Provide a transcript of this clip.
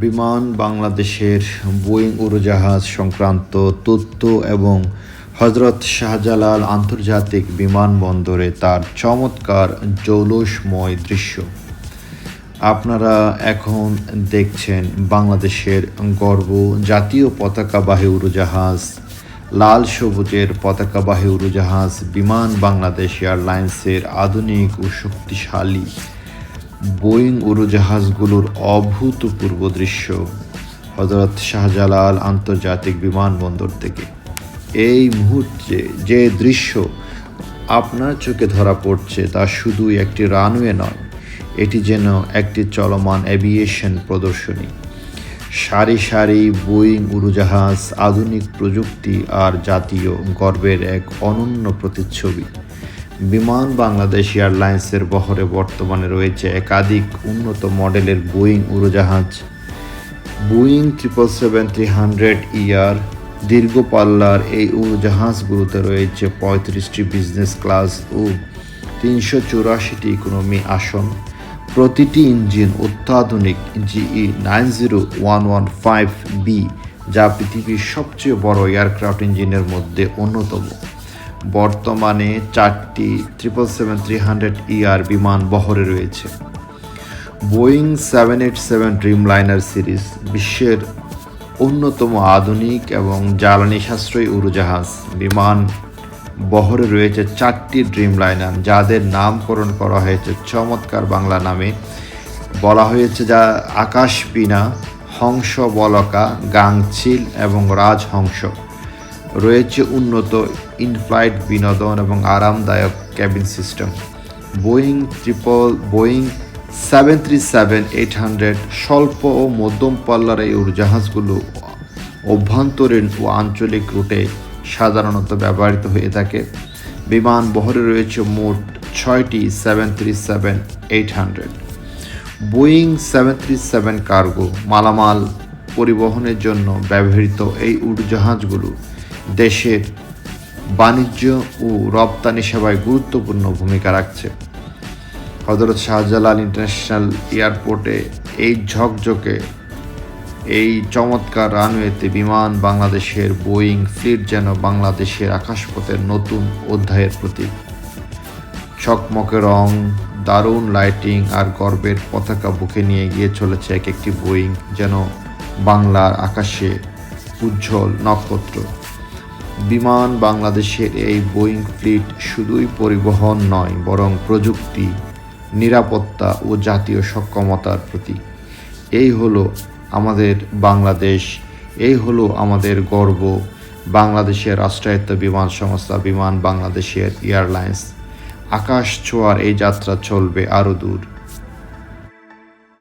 বিমান, বাংলাদেশের বোয়িং উড়োজাহাজ সংক্রান্ত তথ্য এবং হজরত শাহজালাল আন্তর্জাতিক বিমানবন্দরে তার চমৎকার জৌলুসময় দৃশ্য। আপনারা এখন দেখছেন বাংলাদেশের গর্ব জাতীয় পতাকাবাহী উড়োজাহাজ, লাল সবুজের পতাকাবাহী উড়োজাহাজ বিমান বাংলাদেশ এয়ারলাইন্সের আধুনিক ও শক্তিশালী। বোয়িং উড়োজাহাজগুলোর অভূতপূর্ব দৃশ্য হজরত শাহজালাল আন্তর্জাতিক বিমানবন্দর থেকে। এই মুহূর্তে যে দৃশ্য আপনার চোখে ধরা পড়ছে তা শুধুই একটি রানওয়ে নয়, এটি যেন একটি চলমান এভিয়েশন প্রদর্শনী। সারি সারি বোয়িং উড়োজাহাজ আধুনিক প্রযুক্তি আর জাতীয় গর্বের এক অনন্য প্রতিচ্ছবি। বিমান বাংলাদেশ এয়ারলাইন্সের বহরে বর্তমানে রয়েছে একাধিক উন্নত মডেলের বোয়িং উড়োজাহাজ। Boeing triple seven three hundred ER দীর্ঘ পাল্লার এই উড়োজাহাজগুলোতে রয়েছে পঁয়ত্রিশটি বিজনেস ক্লাস ও তিনশো চুরাশিটি ইকোনমি আসন। প্রতিটি ইঞ্জিন অত্যাধুনিক GE nine zero one one five B, যা পৃথিবীর সবচেয়ে বড় এয়ারক্রাফট ইঞ্জিনের মধ্যে অন্যতম। বর্তমানে চারটি triple seven three hundred ER বিমান বহরে রয়েছে। Boeing seven eight seven dreamliner series বিশ্বের অন্যতম আধুনিক এবং জ্বালানি সাশ্রয়ী উড়োজাহাজ। বিমান বহরে রয়েছে চারটি ড্রিম লাইনার যাদের নামকরণ করা হয়েছে চমৎকার বাংলা নামে। বলা হয়েছে যা আকাশ বিনা হংস বলকা, গাংচিল এবং রাজহংস। রয়েছে উন্নত ইনফ্লাইট বিনোদন এবং আরামদায়ক cabin system. Boeing triple, Boeing seven three seven eight hundred স্বল্প ও মধ্যম পাল্লার এই উড়োজাহাজগুলো অভ্যন্তরীণ ও আঞ্চলিক রুটে সাধারণত ব্যবহৃত হয়ে থাকে। বিমান বহরে রয়েছে মোট ছয়টি seven three seven eight hundred. Boeing seven three seven cargo মালামাল পরিবহনের জন্য ব্যবহৃত এই উড়োজাহাজগুলো দেশের বাণিজ্য ও রপ্তানি সেবায় গুরুত্বপূর্ণ ভূমিকা রাখছে। হজরত শাহজালাল ইন্টারন্যাশনাল এয়ারপোর্টে এই ঝকঝকে এই চমৎকার রানওয়েতে বিমান বাংলাদেশের বোয়িং ফ্লিট যেন বাংলাদেশের আকাশপথের নতুন অধ্যায়ের প্রতীক। চকমকে রং, দারুণ লাইটিং আর গর্বের পতাকা বুকে নিয়ে গিয়ে চলেছে এক একটি বোয়িং যেন বাংলার আকাশে উজ্জ্বল নক্ষত্র। বিমান বাংলাদেশের এই বোয়িং ফ্লিট শুধুই পরিবহন নয়, বরং প্রযুক্তি, নিরাপত্তা ও জাতীয় সক্ষমতার প্রতীক। এই হলো আমাদের বাংলাদেশ, এই হলো আমাদের গর্ব। বাংলাদেশের রাষ্ট্রায়ত্ত বিমান সংস্থা বিমান বাংলাদেশের এয়ারলাইন্স। আকাশ ছোঁয়ার এই যাত্রা চলবে আরও দূর।